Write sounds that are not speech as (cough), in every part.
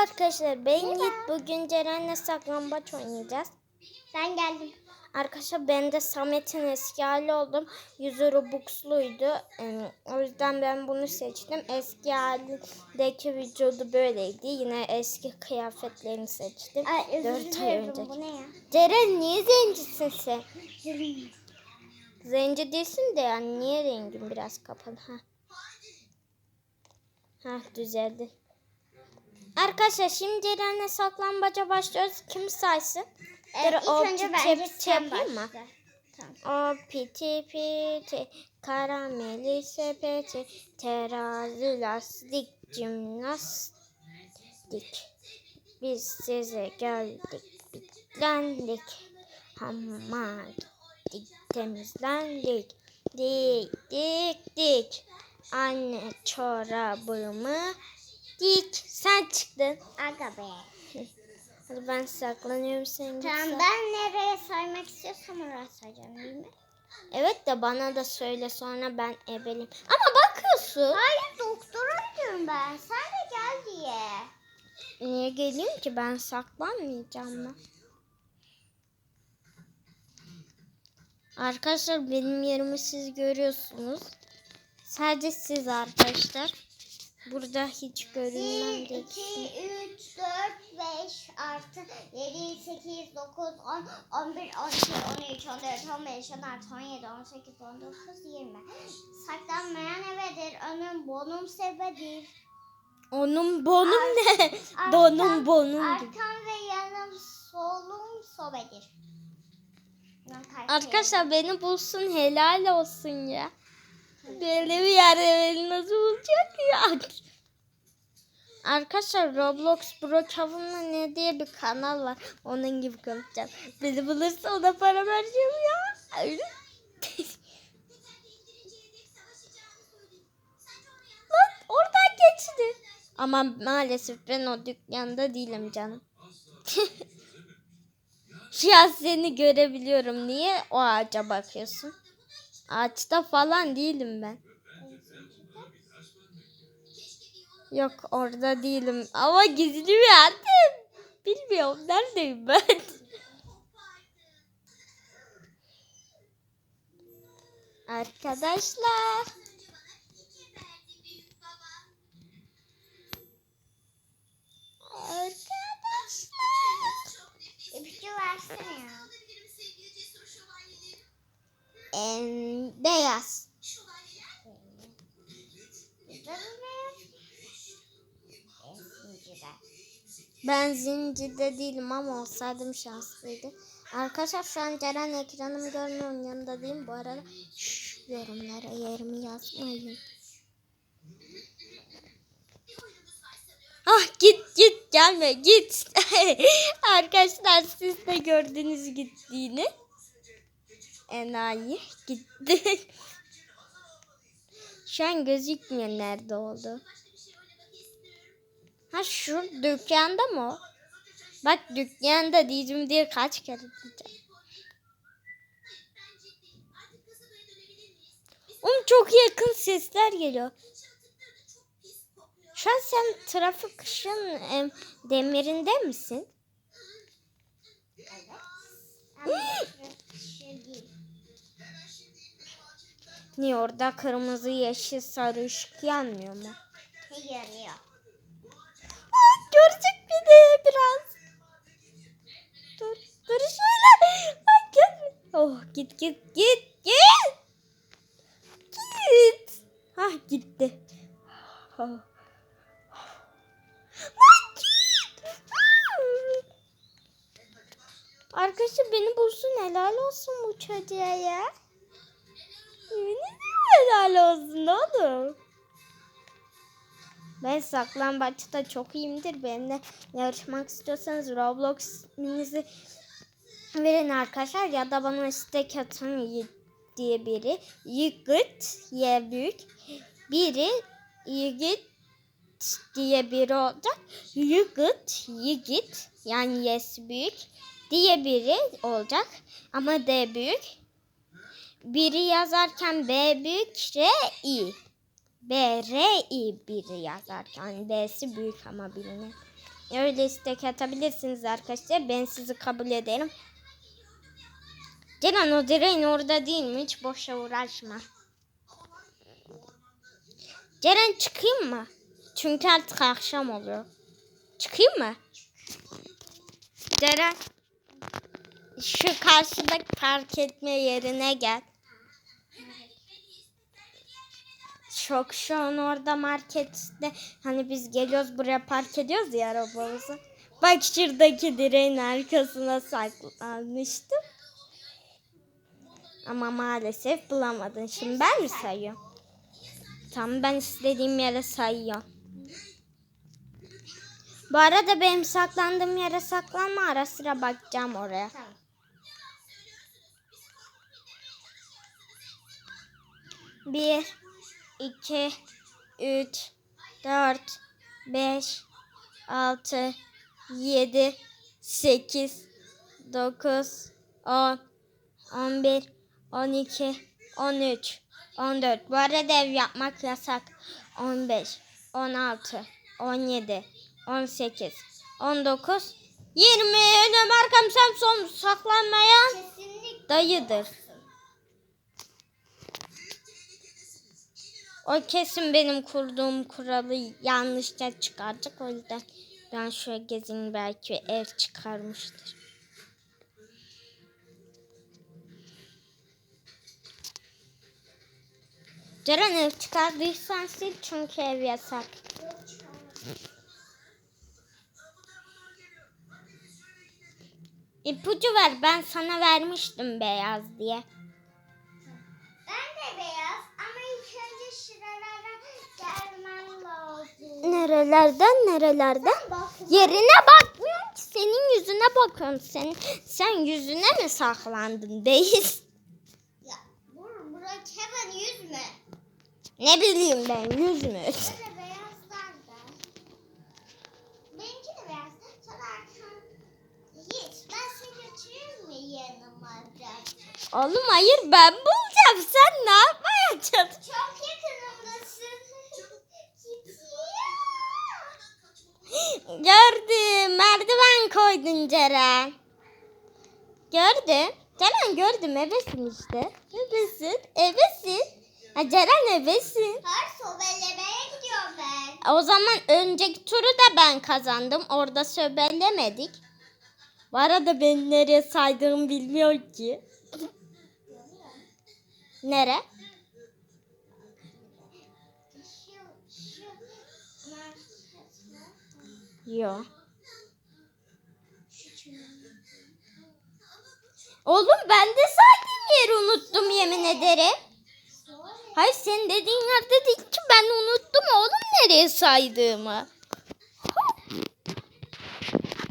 arkadaşlar ben Yiğit. Bugün Ceren'le saklambaç oynayacağız. Ben geldim. Arkadaşlar ben de Samet'in eski hali oldum. Yüzü Robux'luydu. Ee, o yüzden ben bunu seçtim. Eski halindeki vücudu böyleydi. Yine eski kıyafetlerini seçtim. Ay özür 4 ay önce. Bu ne ya? Ceren niye zencisin sen? Zenci değilsin de yani niye rengin biraz kapalı? Ha. Ha düzeldi. Arkadaşlar şimdi Ceren'le saklambaca başlıyoruz. Kim saysın? Ee, Dur, ilk o önce bence sen yapayım mı? Tamam. O piti piti karameli sepeti terazi lastik jimnastik biz size geldik bitlendik hamma gittik temizlendik dik dik dik anne çorabımı dik sen çıktın Aga be. hadi ben saklanıyorum sen git Tamam ben nereye saymak istiyorsam oraya sayacağım değil mi? Evet de bana da söyle sonra ben ebeleyim. Ama bakıyorsun. Hayır doktora gidiyorum ben. Sen de gel diye. Niye geleyim ki ben saklanmayacağım mı? Arkadaşlar benim yerimi siz görüyorsunuz. Sadece siz arkadaşlar. Burada hiç 1, görünmem 2, değil. 3, 4, 5 artı 7, 8, 9, 10, 11, 12, 13, 14, 15, 16, 17, 18, 19, 20. Saklanmayan evedir. Önüm bonum sebedir. Onun bonum ne? Arkam- (laughs) Donum bonum. Arkam ve yanım solum sobedir. Arkadaşlar beni bulsun helal olsun ya. Böyle bir yerde beni nasıl bulacak ya? Arkadaşlar Roblox Brookhaven'la ne diye bir kanal var. Onun gibi konuşacağım. Beni bulursa ona para vereceğim ya. (laughs) Lan oradan geçti. Ama maalesef ben o dükkanda değilim canım. (laughs) Şu an seni görebiliyorum. Niye o ağaca bakıyorsun? Ağaçta falan değilim ben. Yok orada değilim. Ama gizli bir yerdeyim. Bilmiyorum neredeyim ben. Arkadaşlar. Arkadaşlar. İpucu versene ya. En beyaz. Güzel mi? Zincirler. Ben zincirde değilim ama olsaydım şanslıydı. Arkadaşlar şu an Ceren ekranımı görmüyorum yanında değilim. Bu arada şş, yorumlara yerimi yazmayın. Ah git git gelme git. (laughs) Arkadaşlar siz de gördünüz gittiğini. Enayi gitti. (laughs) Şu an gözükmüyor nerede oldu. Ha şu dükkanda mı? Bak dükkanda diyeceğim diye kaç kere diyeceğim. Oğlum çok yakın sesler geliyor. Şu an sen trafik ışığın em, demirinde misin? Niye orada kırmızı, yeşil, sarı ışık yanmıyor mu? Oh, git, git, git, git. Git. Hah, gitti. Git. Arkadaşlar beni bulsun helal olsun bu çocuğa ya. Yemin helal olsun oğlum. Ben saklambaçta çok iyiyimdir. Benimle yarışmak istiyorsanız Roblox isminizi verin arkadaşlar. Ya da bana istek atın diye biri. Yiğit Y büyük. Biri Yiğit diye biri olacak. Yiğit, Yiğit yani yes büyük diye biri olacak. Ama D büyük. Biri yazarken B büyük, R I. B, R, I biri yazarken B'si büyük ama birinin. öyle istek atabilirsiniz arkadaşlar. Ben sizi kabul ederim. Ceren o direğin orada değil mi? Hiç boşa uğraşma. Ceren çıkayım mı? Çünkü artık akşam oluyor. Çıkayım mı? Ceren. Şu karşıdaki park etme yerine gel. Çok şu an orada markette hani biz geliyoruz buraya park ediyoruz ya arabamızı. Bak şuradaki direğin arkasına saklanmıştım. Ama maalesef bulamadın. Şimdi ben mi sayıyorum? Tamam ben istediğim yere sayıyorum. Bu arada benim saklandığım yere saklanma ara sıra bakacağım oraya. Bir, iki, üç, dört, beş, altı, yedi, sekiz, dokuz, on, on bir, on iki, on üç, on dört. Bu arada ev yapmak yasak. On beş, on altı, on yedi, on sekiz, on dokuz, yirmi. Ömer Kamsam son saklanmayan Kesinlikle. dayıdır. O kesin benim kurduğum kuralı yanlışça çıkaracak. O yüzden ben şöyle gezeyim belki ev çıkarmıştır. Ceren ev çıkardıysan sil çünkü ev yasak. İpucu ver ben sana vermiştim beyaz diye. Ben de beyaz ama ilk önce şuralara gelmem lazım. Nerelerden nerelerden? Yerine bakmıyorum ki senin yüzüne bakıyorum. Sen, sen yüzüne mi saklandın değil? Ya, bur Burak hemen yüz mü? Ne bileyim ben yüz mü? Oğlum hayır ben bulacağım. Sen ne yapmaya çalışıyorsun? Çok yakınımdasın. Gördüm. Merdiven koydun Ceren. Gördüm. Ceren gördüm. Evesin işte. Evesin. Evesin. Ha, Ceren evesin. Her sobelemeye gidiyorum ben. O zaman önceki turu da ben kazandım. Orada söbelemedik. Bu arada ben nereye saydığımı bilmiyor ki. Nere? Çözüm. Oğlum ben de saydığım yeri unuttum yemin ederim. Hayır senin dediğin yerde değil ki ben unuttum oğlum nereye saydığımı.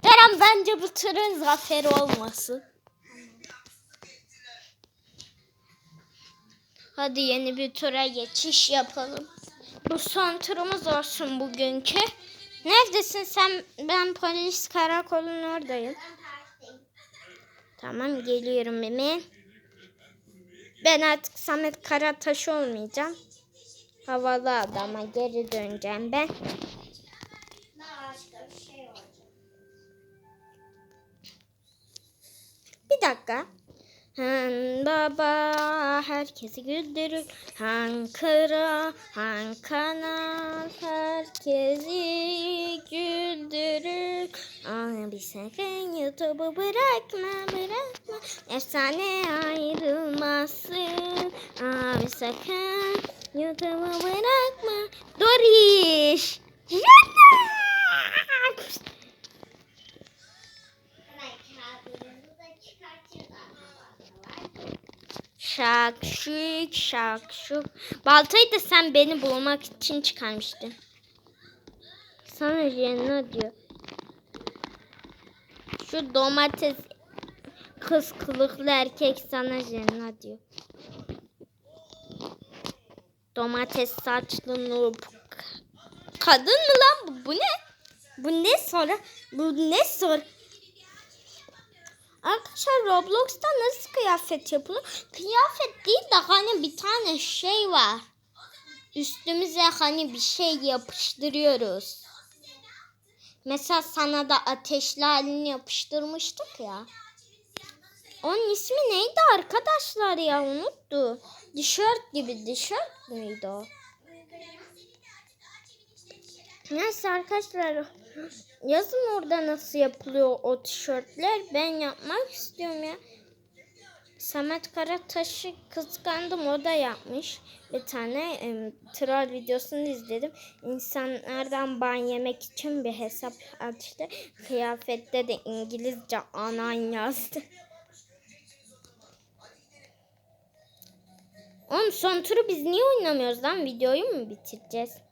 Kerem bence bu turun zaferi olmasın. Hadi yeni bir tura geçiş yapalım. Bu son turumuz olsun bugünkü. Neredesin sen? Ben polis karakolun oradayım. Tamam geliyorum hemen. Ben artık Samet Karataş olmayacağım. Havalı adama geri döneceğim ben. Bir dakika. Han baba herkesi güldürür. Han kara, han kanal herkesi güldürür. Abi sakın YouTube'u bırakma bırakma. Efsane ayrılmasın. Abi sakın YouTube'u bırakma. Doriş. Yanak! Hemen kağıdımızı da çıkartırız arkadaşlar. Şakşuk şakşuk. Baltayı da sen beni bulmak için çıkarmıştın. Sana Jenna diyor. Şu domates kız kılıklı erkek sana Jenna diyor. Domates saçlı noob. Kadın mı lan bu? Bu ne? Bu ne soru? Bu ne soru? Arkadaşlar Roblox'ta nasıl kıyafet yapılır? Kıyafet değil de hani bir tane şey var. Üstümüze hani bir şey yapıştırıyoruz. Mesela sana da ateşli halini yapıştırmıştık ya. Onun ismi neydi arkadaşlar ya unuttu. Tişört gibi tişört müydü o? Neyse arkadaşlar yazın orada nasıl yapılıyor o tişörtler. Ben yapmak istiyorum ya. Samet Karataş'ı kıskandım o da yapmış. Bir tane em, troll videosunu izledim. İnsanlardan ban yemek için bir hesap açtı. Kıyafette de İngilizce anan yazdı. Oğlum son turu biz niye oynamıyoruz lan? Videoyu mu bitireceğiz?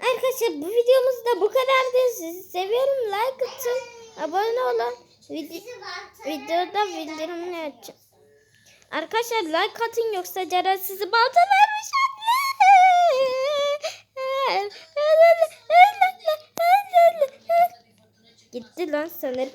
Arkadaşlar bu videomuz da bu kadardı. Sizi seviyorum. Like atın. Abone olun. Video, videoda bildirimleri açın. Arkadaşlar like atın yoksa Ceren sizi baltalarmış. Gitti lan sanırım.